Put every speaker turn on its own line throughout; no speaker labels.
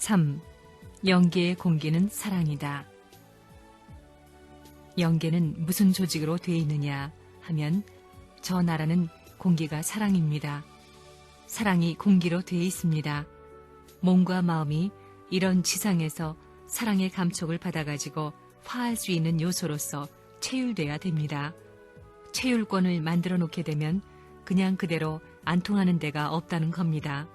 3. 영계의 공기는 사랑이다. 영계는 무슨 조직으로 되어 있느냐 하면 저 나라는 공기가 사랑입니다. 사랑이 공기로 되어 있습니다. 몸과 마음이 이런 지상에서 사랑의 감촉을 받아가지고 화할 수 있는 요소로서 체율돼야 됩니다. 체율권을 만들어 놓게 되면 그냥 그대로 안 통하는 데가 없다는 겁니다.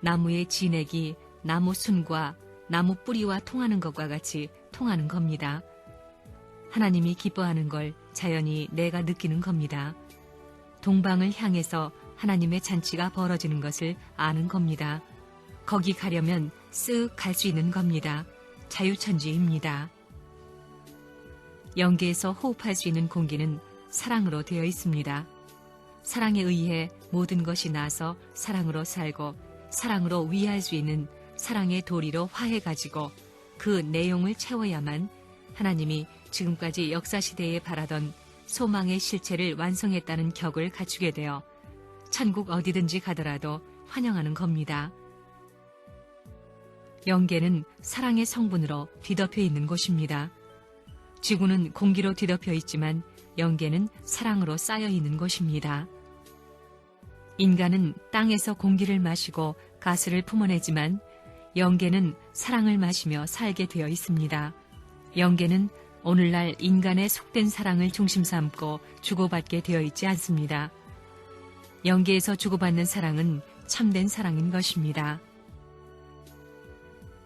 나무의 진액이 나무 순과 나무 뿌리와 통하는 것과 같이 통하는 겁니다. 하나님이 기뻐하는 걸 자연히 내가 느끼는 겁니다. 동방을 향해서 하나님의 잔치가 벌어지는 것을 아는 겁니다. 거기 가려면 쓱 갈 수 있는 겁니다. 자유천지입니다. 영계에서 호흡할 수 있는 공기는 사랑으로 되어 있습니다. 사랑에 의해 모든 것이 나서 사랑으로 살고 사랑으로 위할 수 있는 사랑의 도리로 화해 가지고 그 내용을 채워야만 하나님이 지금까지 역사시대에 바라던 소망의 실체를 완성했다는 격을 갖추게 되어 천국 어디든지 가더라도 환영하는 겁니다. 영계는 사랑의 성분으로 뒤덮여 있는 곳입니다. 지구는 공기로 뒤덮여 있지만 영계는 사랑으로 쌓여 있는 곳입니다. 인간은 땅에서 공기를 마시고 가스를 품어내지만 영계는 사랑을 마시며 살게 되어 있습니다. 영계는 오늘날 인간의 속된 사랑을 중심 삼고 주고받게 되어 있지 않습니다. 영계에서 주고받는 사랑은 참된 사랑인 것입니다.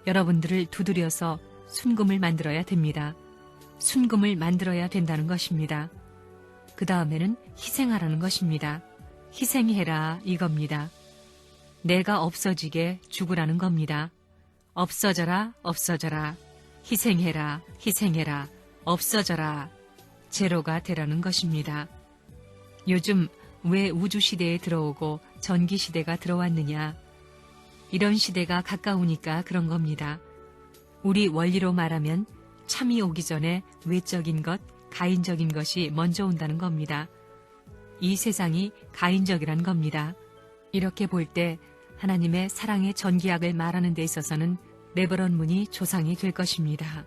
여러분들을 두드려서 순금을 만들어야 됩니다. 순금을 만들어야 된다는 것입니다. 그 다음에는 희생하라는 것입니다. 희생해라 이겁니다. 내가 없어지게 죽으라는 겁니다. 없어져라 없어져라 희생해라 희생해라 없어져라 제로가 되라는 것입니다. 요즘 왜 우주 시대에 들어오고 전기 시대가 들어왔느냐? 이런 시대가 가까우니까 그런 겁니다. 우리 원리로 말하면 참이 오기 전에 외적인 것, 가인적인 것이 먼저 온다는 겁니다. 이 세상이 가인적이란 겁니다. 이렇게 볼때 하나님의 사랑의 전기약을 말하는 데 있어서는 레버런 문이 조상이 될 것입니다.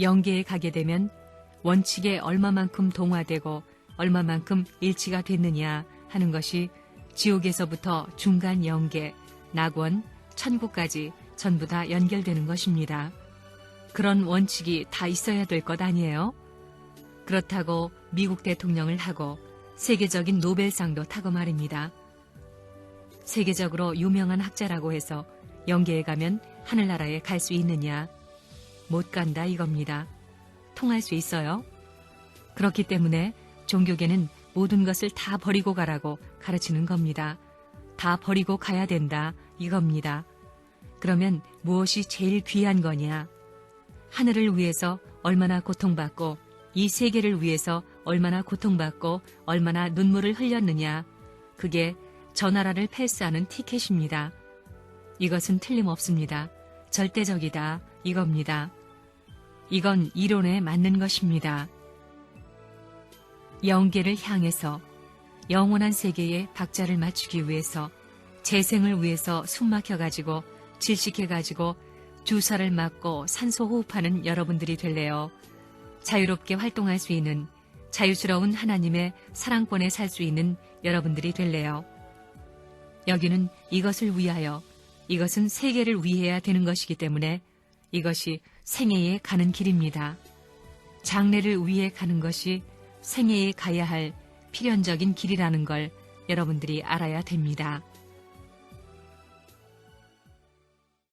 영계에 가게 되면 원칙에 얼마만큼 동화되고 얼마만큼 일치가 됐느냐 하는 것이 지옥에서부터 중간 영계, 낙원, 천국까지 전부 다 연결되는 것입니다. 그런 원칙이 다 있어야 될 것 아니에요? 그렇다고 미국 대통령을 하고 세계적인 노벨상도 타고 말입니다. 세계적으로 유명한 학자라고 해서 영계에 가면 하늘나라에 갈 수 있느냐? 못 간다 이겁니다. 통할 수 있어요? 그렇기 때문에 종교계는 모든 것을 다 버리고 가라고 가르치는 겁니다. 다 버리고 가야 된다 이겁니다. 그러면 무엇이 제일 귀한 거냐? 하늘을 위해서 얼마나 고통받고 이 세계를 위해서 얼마나 고통받고 얼마나 눈물을 흘렸느냐. 그게 저 나라를 패스하는 티켓입니다. 이것은 틀림없습니다. 절대적이다. 이겁니다. 이건 이론에 맞는 것입니다. 영계를 향해서 영원한 세계에 박자를 맞추기 위해서 재생을 위해서 숨막혀 가지고 질식해 가지고 주사를 맞고 산소 호흡하는 여러분들이 될래요. 자유롭게 활동할 수 있는 자유스러운 하나님의 사랑권에 살 수 있는 여러분들이 될래요. 여기는 이것을 위하여 이것은 세계를 위해야 되는 것이기 때문에 이것이 생애에 가는 길입니다. 장래를 위해 가는 것이 생애에 가야 할 필연적인 길이라는 걸 여러분들이 알아야 됩니다.